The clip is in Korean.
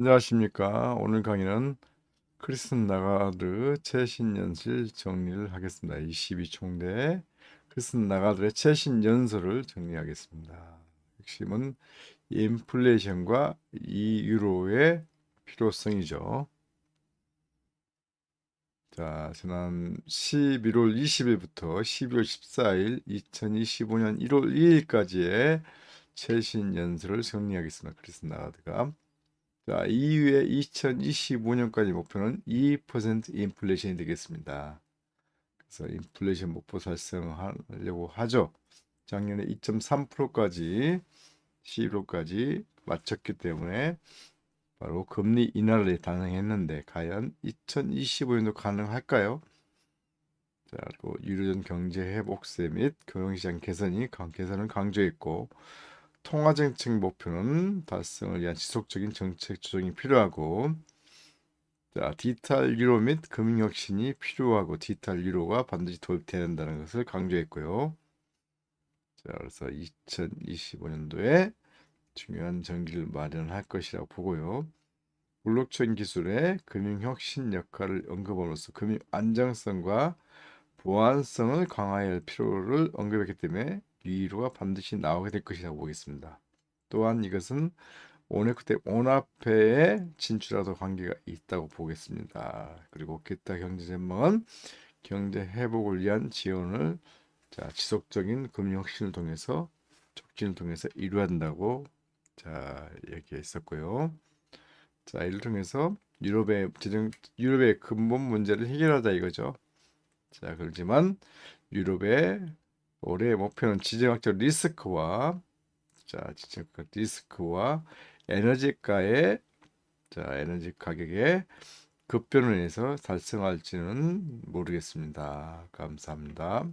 안녕하십니까. 오늘 강의는 크리스틴 나가르 최신 연실 정리를 하겠습니다. 22총대 크리스틴 나가르의 최신 연설을 정리하겠습니다. 핵심은 인플레이션과 이 유로의 필요성이죠. 자, 지난 11월 20일부터 12월 14일 2025년 1월 2일까지의 최신 연설을 정리하겠습니다. 크리스틴 나가르가 자, 이후에 2025년까지 목표는 2% 인플레이션이 되겠습니다. 그래서 인플레이션 목표 달성하려고 하죠. 작년에 2.3%까지 11월까지 맞췄기 때문에 바로 금리 인하를 단행했는데 과연 2025년도 가능할까요? 자, 그리고 유로존 경제 회복세 및 금융시장 개선이 강 개선을 강조했고 통화 정책 목표는 달성을 위한 지속적인 정책 조정이 필요하고 자, 디지털 유로 및 금융 혁신이 필요하고 디지털 유로가 반드시 도입돼야 된다는 것을 강조했고요. 자, 그래서 2025년도에 중요한 전기를 마련할 것이라고 보고요. 블록체인 기술의 금융 혁신 역할을 언급함으로써 금융 안정성과 보안성을 강화해야 할 필요를 언급했기 때문에 유로가 반드시 나오게 될 것이라고 보겠습니다. 또한 이것은 오네크 때 온화폐에 진출하도 관계가 있다고 보겠습니다. 그리고 기타 경제 전망은 경제 회복을 위한 지원을 자, 지속적인 금융 혁신을 통해서 촉진을 통해서 이루어야 한다고 자, 얘기했었고요. 자, 이를 통해서 유럽의 재정 유럽의 근본 문제를 해결하자 이거죠. 자, 그렇지만 유럽의 올해의 목표는 지정학적 리스크와 자, 지정학적 리스크와 에너지가의 자, 에너지 가격의 급변을 인해서 달성할지는 모르겠습니다. 감사합니다.